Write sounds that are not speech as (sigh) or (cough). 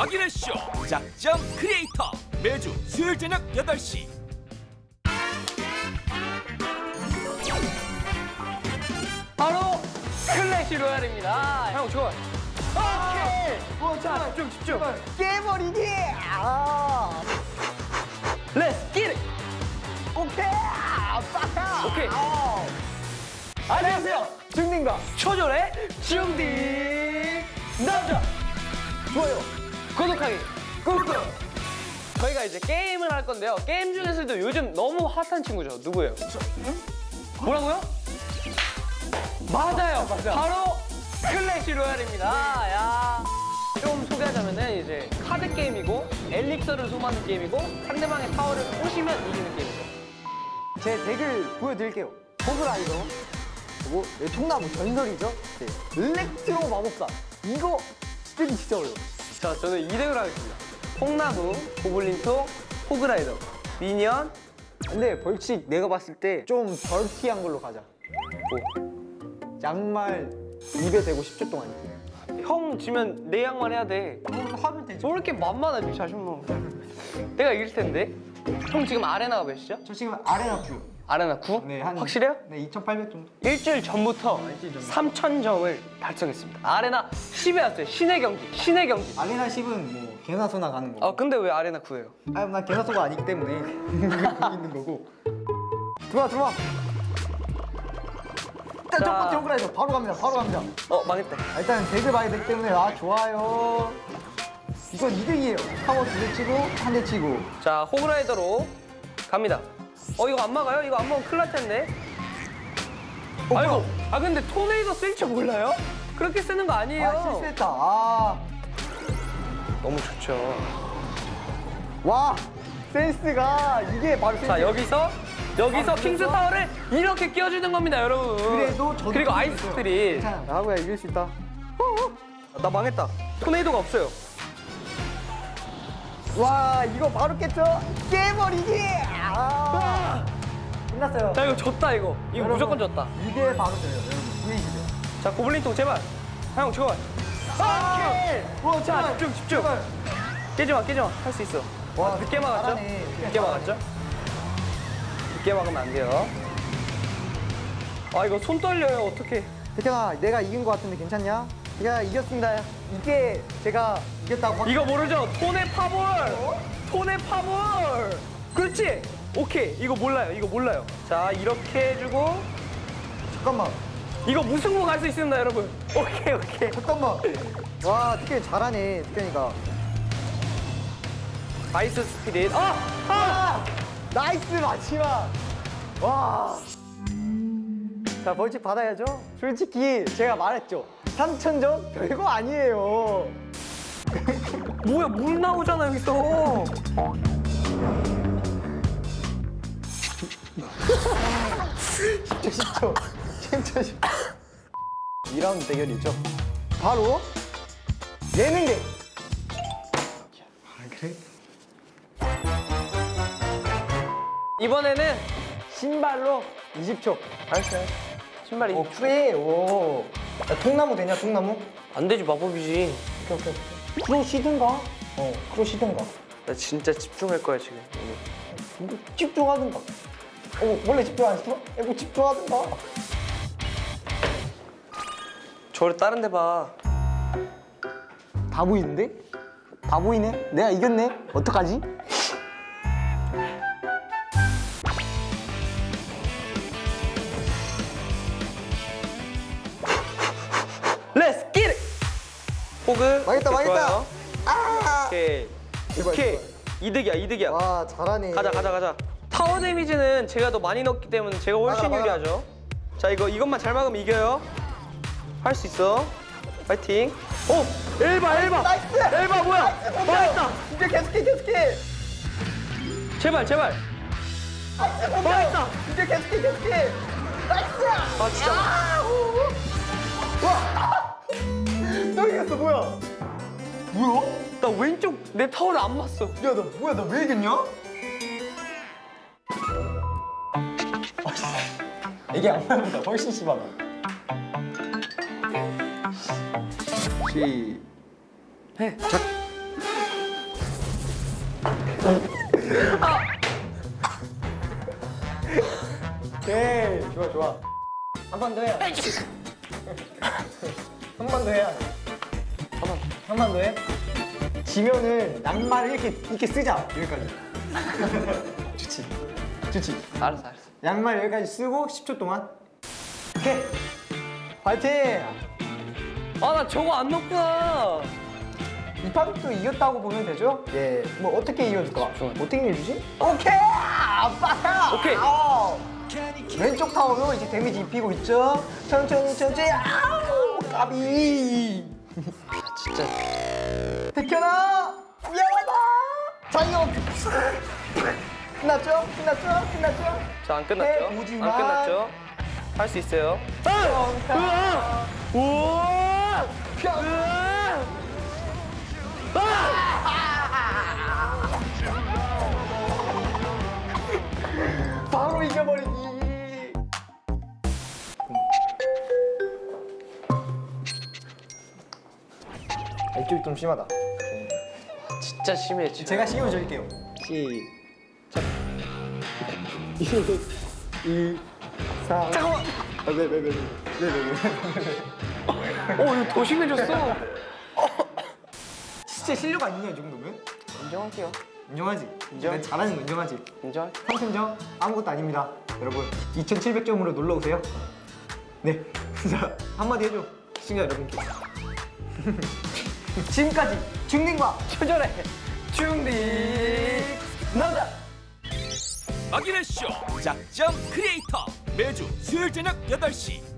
막인의 쇼 작정 크리에이터 매주 수요일 저녁 8시 바로 클래시 로얄입니다. 형 좋아. 오케이. 어, 자 집중 집중. 깨버리기! 아! Let's get it. 오케이! 아빠가! 오케이. 아. 안녕하세요. 중딩가! 초절의 중딩 남자. 좋아요! 구독하기 꾹꾹. 저희가 이제 게임을 할 건데요. 게임 중에서도 요즘 너무 핫한 친구죠. 누구예요? 뭐라고요? 맞아요. 바로 클래시 로얄입니다. 야. 좀 소개하자면은 이제 카드 게임이고 엘릭서를 소모하는 게임이고 상대방의 타워를 꼬시면 이기는 게임이죠. 제 덱을 보여드릴게요. 호그라이더. 그리고 네, 총나무 전설이죠. 네. 일렉트로 마법사. 이거 진짜 진짜 어려워. 자, 저는 2덱을 하겠습니다. 콩나무, 고블린토, 호그라이더, 미니언, 근데 벌칙 내가 봤을 때 좀 덜티한 걸로 가자. 양말 입에 대고 10초 동안 입기. 형 지면 내 양말 해야 돼. 하면 되죠. 왜 이렇게 만만하지 자신만. 내가 이길 텐데. 형 지금 아레나가 몇이죠? 저 지금 아레나 큐. 아레나 9? 네, 한 확실해요? 네, 2,800 정도. 일주일 전부터 일주일 전부터. 3,000점을 달성했습니다. 아레나 10에 왔어요. 신의 경기. 신의 경기. 아레나 10은 뭐 개나 소나 가는 거고. 아 근데 왜 아레나 9예요? 아, 난 개나 소가 아니기 때문에 (laughs) 있는 거고. 들어와, 들어와. 일단 첫 자. 번째 호그라이더 바로 갑니다. 바로 갑니다. 어 망했다. 아, 일단 덱을 봐야 되기 때문에 아 좋아요. 이건 2등이에요. 타워 두대 치고 한 대 치고. 자 호그라이더로 갑니다. 어 이거 안 막아요? 이거 안 막으면 큰일 날 텐데. 어, 아이고. 아 근데 토네이도 쓸 줄 몰라요? 그렇게 쓰는 거 아니에요. 아 실수했다. 아. 너무 좋죠. 와 센스가 이게 바로 센스. 자 여기서 여기서 아, 킹스? 타워를 이렇게 끼워주는 겁니다, 여러분. 그래도 저도 그리고 이길 수 아이스 있어요. 스트릿. 괜찮아. 나하고야 이길 수 있다. 나 망했다. 토네이도가 없어요. 와 이거 바로 깼죠? 깨버리기. 아. 끝났어요. 자 이거 졌다 이거. 이거 여러분, 무조건 졌다. 이게 바로 돼요, 여러분. 이기세요. 자 고블린통 제발. 형 제발. 오케이. 와, 자 집중 집중. 제발. 깨지 마 깨지 마. 할 수 있어. 와, 늦게 막았죠? 잘하네. 늦게 막았죠? 늦게 막으면 안 돼요. 아 이거 손 떨려요 어떡해. 태경아, 내가 이긴 것 같은데 괜찮냐? 제가 이겼습니다. 이게 제가 이겼다고. 확- 이거 모르죠? 톤의 파볼! 톤의 파볼! 그렇지! 오케이 이거 몰라요 이거 몰라요 자 이렇게 해주고 잠깐만. 이거 무승부 갈 수 있습니다 여러분 오케이 오케이 잠깐만. 와, 태경이 잘하네, 태경이가. 아이스 스피릿 아! 아! 아! 나이스 마지막. 와. 자, 벌칙 받아야죠. 솔직히 제가 말했죠. 3,000점 별거 아니에요. 뭐야 물 나오잖아 여기서 10초, 10초. 10초, 10초. 2라운드 대결이죠. 바로 예능 대. 아, 그래? 이번에는 신발로 20초. 알았어요 신발이 오, 그래. 오. 야, 통나무 되냐, 통나무? 안 되지 마법이지 오케이, 오케이. 오케이. 크로 시든가? 어, 크로 시든가. 나 진짜 집중할 거야 지금 뭐 집중하든가. 어, 원래 집중 안 했어? 야, 뭐 집중하든가. 저를 다른 데 봐 다 보이는데? 다 보이네? 내가 이겼네? 어떡하지? 렛츠 기릿 호그 망했다, 망했다. 아! 오케이 제발, 오케이 제발. 이득이야 이득이야 와, 잘하네. 가자 가자 가자 타워 데미지는 제가 더 많이 넣기 때문에 제가 훨씬 막아, 막아. 유리하죠 자 이거 이것만 잘 막으면 이겨요 할 수 있어 파이팅 오 엘바 엘바 나이스! 엘바 뭐야 망했다 이제 계속해, 계속해. 제발 제발 나이스, 망했다 이제 계속해, 계속해. 나이스! 아 진짜 와! 너 이겼어, 뭐야? 뭐야? 나 왼쪽 내 타워를 안 맞어 야, 너 뭐야? 너왜 이겼냐? 이게 양말보다 훨씬 심하다. 시. 해 작. 오케이 좋아 좋아 한 번 더 해야 한 번 더 해야 한 번 더 해? 지면은 양말을 이렇게 이렇게 쓰자 여기까지 (laughs) 좋지 좋지 알았어 알았어. 양말 여기까지 쓰고 10초 동안 오케이 파이팅 아 나 저거 안 넣었구나. 이 판도 이겼다고 보면 되죠? 예. 뭐 어떻게 이겨줄까? 어떻게 이겨주지? 오케이! 아빠야! 오케이. 아우. 왼쪽 타워로 이제 데미지 입히고 있죠? 천천히 천천히 아우! 까비! 진짜. 백현아! 미안하다! 자 이거 끝났죠? 끝났죠? 끝났죠? 저안 끝났죠? 네, 오지만. 안 끝났죠? 할 수 있어요. 평타. 우와! (laughs) 바로 이겨버리기! 이쪽이 좀 심하다. 진짜 심해 지금. 제가 신경 드릴게요. 시 작. 1, 2, 3. 잠깐만. 왜, 왜, 왜, 왜, 왜, 왜, 왜, 왜. 어 이거 더 심해졌어. 진짜 실력 아니냐, 이 정도면? 인정할게요. 인정하지? 인정. 내가 잘하는 거 인정하지? 인정. 상승점 아무것도 아닙니다. 여러분, 2,700점으로 놀러 오세요. 네. (laughs) 자, 한마디 해줘. 시청자 여러분께. (laughs) 지금까지 중딩과 초절해. 중디 남자. 막인의 쇼 작정 크리에이터. 매주 수요일 저녁 8시